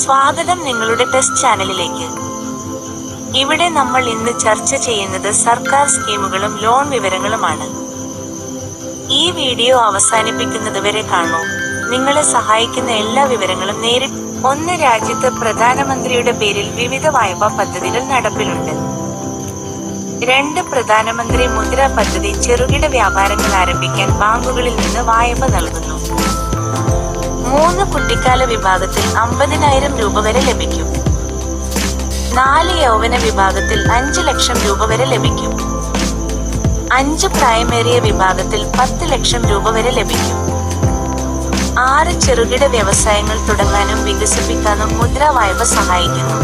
സ്വാഗതം നിങ്ങളുടെ ടെസ്റ്റ് ചാനലിലേക്ക്. ഇവിടെ നമ്മൾ ഇന്ന് ചർച്ച ചെയ്യുന്നത് സർക്കാർ സ്കീമുകളും ലോൺ വിവരങ്ങളുമാണ്. ഈ വീഡിയോ അവസാനിപ്പിക്കുന്നത് വരെ കാണൂ. നിങ്ങളെ സഹായിക്കുന്ന എല്ലാ വിവരങ്ങളും നേരി ഒന്ന് രാജ്യത്ത് പ്രധാനമന്ത്രിയുടെ പേരിൽ വിവിധ വായ്പാ പദ്ധതികൾ നടപ്പിലുണ്ട്. രണ്ട് പ്രധാനമന്ത്രി മുദ്ര പദ്ധതി ചെറുകിട വ്യാപാരങ്ങൾ ആരംഭിക്കാൻ ബാങ്കുകളിൽ നിന്ന് വായ്പ നൽകുന്നു. മൂന്ന് കുട്ടിക്കാല വിഭാഗത്തിൽ അമ്പതിനായിരം രൂപ വരെ ലഭിക്കും. നാല് യൗവന വിഭാഗത്തിൽ അഞ്ച് ലക്ഷം രൂപ വരെ ലഭിക്കും. അഞ്ച് പ്രായമേറിയ വിഭാഗത്തിൽ പത്ത് ലക്ഷം രൂപ വരെ ലഭിക്കും. ആറ് ചെറുകിട വ്യവസായങ്ങൾ തുടങ്ങാനും വികസിപ്പിക്കാനും മുദ്ര വായ്പ സഹായിക്കുന്നു.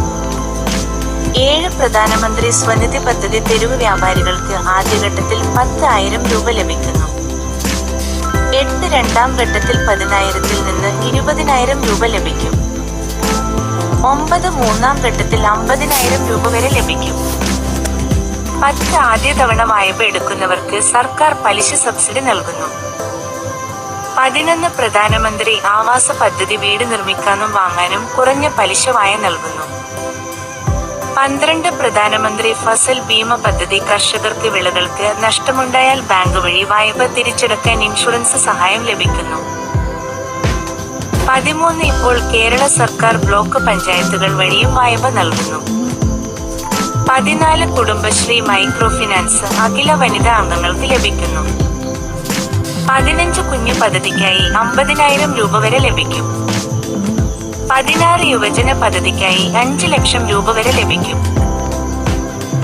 ഏഴ് പ്രധാനമന്ത്രി സ്വനിധി പദ്ധതി തെരുവ് വ്യാപാരികൾക്ക് ആദ്യഘട്ടത്തിൽ പത്ത് ആയിരം രൂപ ലഭിക്കുന്നു. എട്ട് രണ്ടാം ഘട്ടത്തിൽ പതിനായിരത്തിൽ നിന്ന് ഇരുപതിനായിരം രൂപ ലഭിക്കും. ഒമ്പത് മൂന്നാം ഘട്ടത്തിൽ അമ്പതിനായിരം രൂപ വരെ ലഭിക്കും. പത്ത് ആദ്യ തവണ വായ്പ എടുക്കുന്നവർക്ക് സർക്കാർ പലിശ സബ്സിഡി നൽകുന്നു. പതിനൊന്ന് പ്രധാനമന്ത്രി ആവാസ പദ്ധതി വീട് നിർമ്മിക്കാനും വാങ്ങാനും കുറഞ്ഞ പലിശ വായ നൽകുന്നു. പന്ത്രണ്ട് പ്രധാനമന്ത്രി ഫസൽ ഭീമ പദ്ധതി കർഷകർക്ക് വിളകൾക്ക് നഷ്ടമുണ്ടായാൽ ബാങ്ക് വഴി വായ്പ തിരിച്ചടക്കാൻ ഇൻഷുറൻസ് സഹായം ലഭിക്കുന്നു. പതിമൂന്ന് ഇപ്പോൾ കേരള സർക്കാർ ബ്ലോക്ക് പഞ്ചായത്തുകൾ വഴിയും വായ്പ നൽകുന്നു. പതിനാല് കുടുംബശ്രീ മൈക്രോ ഫിനാൻസ് അഖില വനിതാ അംഗങ്ങൾക്ക് ലഭിക്കുന്നു. പതിനഞ്ച് കുഞ്ഞു പദ്ധതിക്കായി അമ്പതിനായിരം രൂപ വരെ ലഭിക്കും. പതിനാറ് യുവജന പദ്ധതിക്കായി അഞ്ച് ലക്ഷം രൂപ വരെ ലഭിക്കും.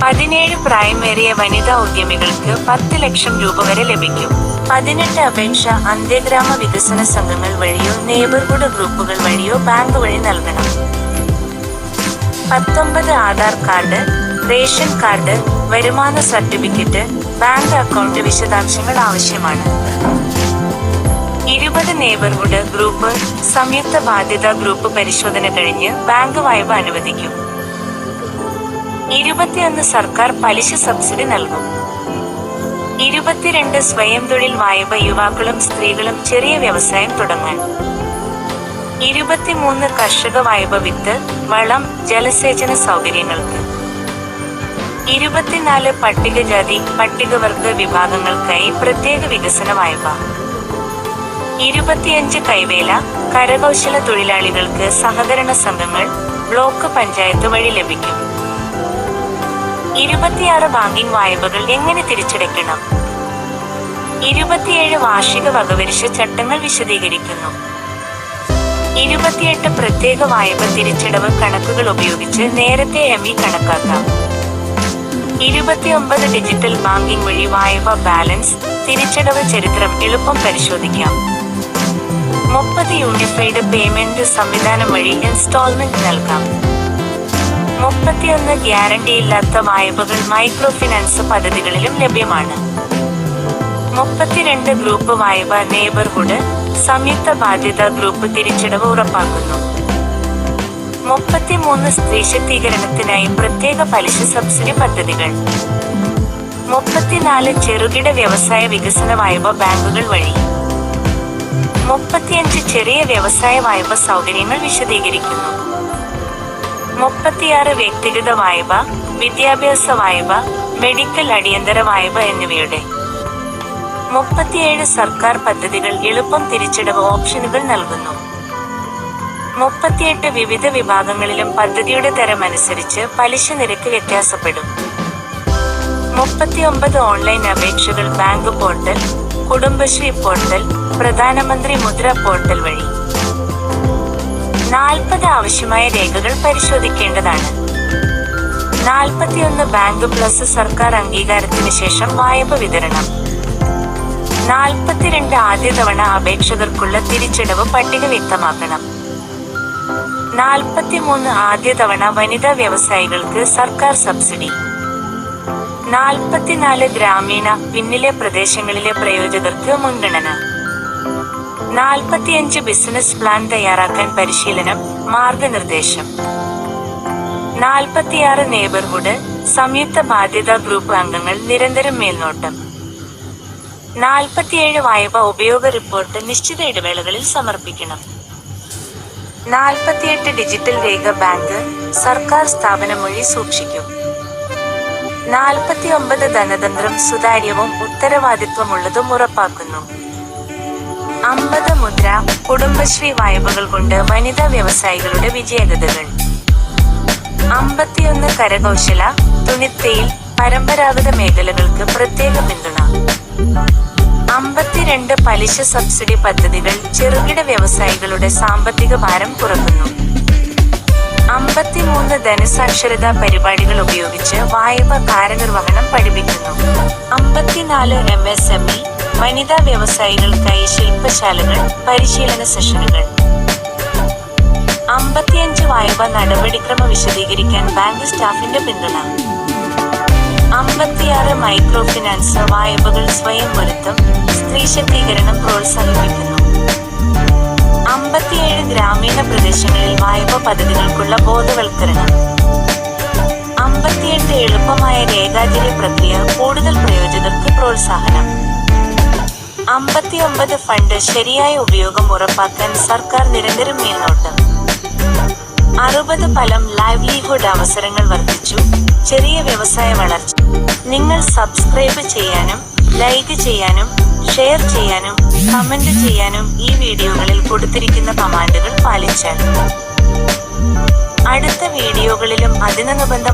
പതിനേഴ് പ്രായമേറിയ വനിതാ ഉദ്യമികൾക്ക് പത്ത് ലക്ഷം രൂപ വരെ ലഭിക്കും. പതിനെട്ട് അപേക്ഷ അന്ത്യഗ്രാമ വികസന സംഘങ്ങൾ വഴിയോ നെയ്ബർഹുഡ് ഗ്രൂപ്പുകൾ വഴിയോ ബാങ്ക് വഴി നൽകണം. പത്തൊമ്പത് ആധാർ കാർഡ് റേഷൻ കാർഡ് വരുമാന സർട്ടിഫിക്കറ്റ് ബാങ്ക് അക്കൗണ്ട് വിശദാംശങ്ങൾ ആവശ്യമാണ്. ഇരുപത് നെയ്ബർഹുഡ് ഗ്രൂപ്പ് സംയുക്ത ബാധ്യതാ ഗ്രൂപ്പ് പരിശോധന കഴിഞ്ഞ് ബാങ്ക് വായ്പ അനുവദിക്കും. ഇരുപത്തിയൊന്ന് സർക്കാർ പലിശ സബ്സിഡി നൽകും. ഇരുപത്തിരണ്ട് സ്വയം തൊഴിൽ വായ്പ യുവാക്കളും സ്ത്രീകളും ചെറിയ വ്യവസായം തുടങ്ങാൻ. ഇരുപത്തിമൂന്ന് കർഷക വായ്പ വിത്ത് വളം ജലസേചന സൗകര്യങ്ങൾക്ക്. ഇരുപത്തിനാല് പട്ടികജാതി പട്ടികവർഗ വിഭാഗങ്ങൾക്കായി പ്രത്യേക വികസന വായ്പ. ഇരുപത്തിയഞ്ച് കൈവേല കരകൗശല തൊഴിലാളികൾക്ക് സഹകരണ സംഘങ്ങൾ ബ്ലോക്ക് പഞ്ചായത്ത് വഴി ലഭിക്കും. ഇരുപത്തിയാറ് ബാങ്കിംഗ് വായ്പകൾ എങ്ങനെ തിരിച്ചടയ്ക്കണം? ഇരുപത്തിയേഴ് വാർഷിക വകവരിശ ചട്ടങ്ങൾ വിശദീകരിക്കുന്നു. ഇരുപത്തിയെട്ട് പ്രത്യേക വായ്പ തിരിച്ചടവ് കണക്കുകൾ ഉപയോഗിച്ച് നേരത്തെ എം ഇ കണക്കാക്കാം. ഇരുപത്തിയൊമ്പത് ഡിജിറ്റൽ ബാങ്കിംഗ് വഴി വായ്പ ബാലൻസ് തിരിച്ചടവ് ചരിത്രം എളുപ്പം പരിശോധിക്കാം. മുപ്പത് യൂണിഫൈഡ് പേയ്മെന്റ് സംവിധാനം വഴി ഇൻസ്റ്റാൾമെന്റ് നൽകാം. മുപ്പത്തിയൊന്ന് ഗ്യാരണ്ടിയില്ലാത്ത വായ്പകൾ മൈക്രോ ഫിനാൻസ് പദ്ധതികളിലും ലഭ്യമാണ്. മുപ്പത്തിരണ്ട് ഗ്രൂപ്പ് വായ്പ നെയ്ബർഹുഡ് സംയുക്ത ബാധ്യത ഗ്രൂപ്പ് തിരിച്ചടവ് ഉറപ്പാക്കുന്നു. മുപ്പത്തിമൂന്ന് സ്ത്രീ ശക്തീകരണത്തിനായി പ്രത്യേക പലിശ സബ്സിഡി പദ്ധതികൾ. മുപ്പത്തിനാല് ചെറുകിട വ്യവസായ വികസന വായ്പ ബാങ്കുകൾ വഴി മുപ്പത്തിയഞ്ച് ചെറിയ വ്യവസായ വായ്പ സൗകര്യങ്ങൾ വിശദീകരിക്കുന്നു. മുപ്പത്തിയാറ് വ്യക്തിഗത വായ്പ വിദ്യാഭ്യാസ വായ്പ മെഡിക്കൽ അടിയന്തര വായ്പ എന്നിവയുടെ. മുപ്പത്തിയേഴ് സർക്കാർ പദ്ധതികൾ എളുപ്പം തിരിച്ചടവ് ഓപ്ഷനുകൾ നൽകുന്നു. മുപ്പത്തിയെട്ട് വിവിധ വിഭാഗങ്ങളിലും പദ്ധതിയുടെ തരം അനുസരിച്ച് പലിശ നിരക്ക് വ്യത്യാസപ്പെടും. മുപ്പത്തിയൊമ്പത് ഓൺലൈൻ അപേക്ഷകൾ ബാങ്ക് പോർട്ടൽ കുടുംബശ്രീ പോർട്ടൽ പ്രധാനമന്ത്രി മുദ്ര പോർട്ടൽ വഴി. നാൽപ്പത് ആവശ്യമായ രേഖകൾ പരിശോധിക്കേണ്ടതാണ്. നാൽപ്പത്തിയൊന്ന് ബാങ്ക് പ്ലസ് സർക്കാർ അംഗീകാരത്തിന് ശേഷം വായ്പ വിതരണം. നാൽപ്പത്തിരണ്ട് ആദ്യ തവണ അപേക്ഷകർക്കുള്ള തിരിച്ചടവ് പട്ടിക വ്യക്തമാക്കണം. നാൽപ്പത്തിമൂന്ന് ആദ്യ തവണ വനിതാ വ്യവസായികൾക്ക് സർക്കാർ സബ്സിഡി. നാൽപ്പത്തിനാല് ഗ്രാമീണ പിന്നിലെ പ്രദേശങ്ങളിലെ പ്രയോജകർക്ക് മുൻഗണന. നാൽപ്പത്തിയഞ്ച് ബിസിനസ് പ്ലാൻ തയ്യാറാക്കാൻ പരിശീലനം മാർഗനിർദ്ദേശം. നാൽപ്പത്തിയാറ് നെയ്ബർഹുഡ് സംയുക്ത ബാധ്യതാ ഗ്രൂപ്പ് അംഗങ്ങൾ നിരന്തരം മേൽനോട്ടം. നാൽപ്പത്തിയേഴ് വായ്പ ഉപയോഗ റിപ്പോർട്ട് നിശ്ചിത ഇടവേളകളിൽ സമർപ്പിക്കണം. നാൽപ്പത്തിയെട്ട് ഡിജിറ്റൽ രേഖ ബാങ്ക് സർക്കാർ സ്ഥാപനം വഴി സൂക്ഷിക്കും. നാൽപ്പത്തി ഒമ്പത് ധനതന്ത്രം സുതാര്യവും ഉത്തരവാദിത്വമുള്ളതും ഉറപ്പാക്കുന്നു. അമ്പത് മുദ്ര കുടുംബശ്രീ വായ്പകൾ കൊണ്ട് വനിതാ വ്യവസായികളുടെ വിജയകഥകൾ അമ്പത്തിയൊന്ന് കരകൗശല തുണിത്തയിൽ പരമ്പരാഗത മേഖലകൾക്ക് പ്രത്യേക പിന്തുണ. അമ്പത്തിരണ്ട് പലിശ സബ്സിഡി പദ്ധതികൾ ചെറുകിട വ്യവസായികളുടെ സാമ്പത്തിക ഭാരം കുറക്കുന്നു. അമ്പത്തിമൂന്ന് ധനസാക്ഷരതാ പരിപാടികൾ ഉപയോഗിച്ച് വായ്പ കാര്യനിർവഹണം പഠിപ്പിക്കുന്നു. അമ്പത്തിനാല് എം എസ് എം ഇ വനിതാ വ്യവസായികൾക്കായി ശില്പശാലകൾ പരിശീലന സെഷനുകൾ. അമ്പത്തിയഞ്ച് വായ്പ നടപടിക്രമ വിശദീകരിക്കാൻ ബാങ്ക് സ്റ്റാഫിന്റെ പിന്തുണ. അമ്പത്തിയാറ് മൈക്രോ ഫിനാൻസ് വായ്പകൾ സ്വയം പൊരുത്തം സ്ത്രീ ശക്തീകരണം പ്രോത്സാഹിപ്പിക്കുന്നു. പ്രദേശങ്ങളിൽ വായ്പ പദ്ധതികൾക്കുള്ള ബോധവൽക്കരണം. അമ്പത്തിയെട്ട് എളുപ്പമായ രേഖാചര്യ പ്രക്രിയ കൂടുതൽ പ്രയോജകർക്ക് പ്രോത്സാഹനം. അമ്പത്തിയൊമ്പത് ഫണ്ട് ശരിയായ ഉപയോഗം ഉറപ്പാക്കാൻ സർക്കാർ നിരന്തരം മേൽനോട്ടം. അറുപത് ഫലം ലൈവ്ലിഹുഡ് അവസരങ്ങൾ വർദ്ധിച്ചു. ചെറിയ വ്യവസായ വളർച്ച നിങ്ങൾ സബ്സ്ക്രൈബ് ചെയ്യാനും ലൈക്ക് ചെയ്യാനും ഷെയർ ചെയ്യാനും കമന്റ് ചെയ്യാനും ഈ വീഡിയോകളിൽ കൊടുത്തിരിക്കുന്ന കമാൻഡുകൾ പാലിച്ചാൽ അടുത്ത വീഡിയോകളിലും അതിനനുബന്ധ